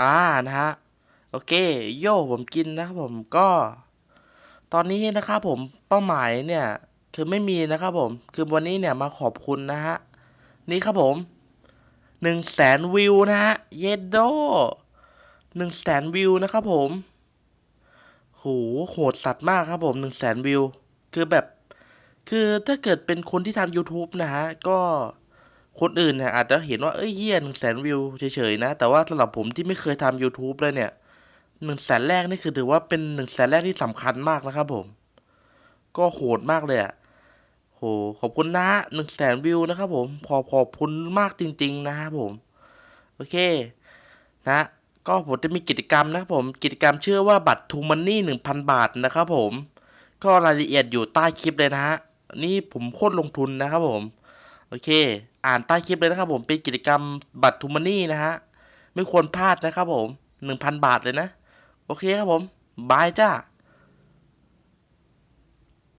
อ่านะฮะโอเคโย่ผมกินนะครับผมก็ ตอนนี้นะครับผมเป้าหมายเนี่ยคือไม่มีนะครับผมคือวันนี้เนี่ยมาขอบคุณนะฮะนี่ครับผมหนึ่งแสนวิวนะฮะเยดโดหนึ่งแสนวิวนะครับผมโหโหดสัตว์มากครับผมหนึ่งแสนวิว คือแบบ คือถ้าเกิดเป็นคนที่ทำ YouTube นะฮะ ก็ คนอื่นเนี่ยอาจจะเห็นว่าเอ้ยเฮียหนึ่งแสนวิวเฉยๆนะ แต่ว่าสำหรับผมที่ไม่เคยทำ YouTube เลยเนี่ยหนึ่งแสนแรกนี่คือถือว่าเป็นหนึ่งแสนแรกที่สำคัญมากนะครับผม ก็โหดมากเลยอะโหขอบคุณนะฮะหนึ่งแสนวิวนะครับผมขอขอบคุณมากจริง ๆ นะครับผม โอเค นะก็ผมจะมีกิจกรรมนะครับผม กิจกรรมชื่อว่าบัตรทูมันนี่หนึ่งพันบาทนะครับผม ก็รายละเอียดอยู่ใต้คลิปเลยนะฮะนี่ผมโคตรลงทุนนะครับผม โอเค อ่านใต้คลิปเลยนะครับผมเป็นกิจกรรมบัตรทูมันนี่นะฮะ ไม่ควรพลาดนะครับผมหนึ่งพันบาทเลยนะ โอเคครับผม บายจ้า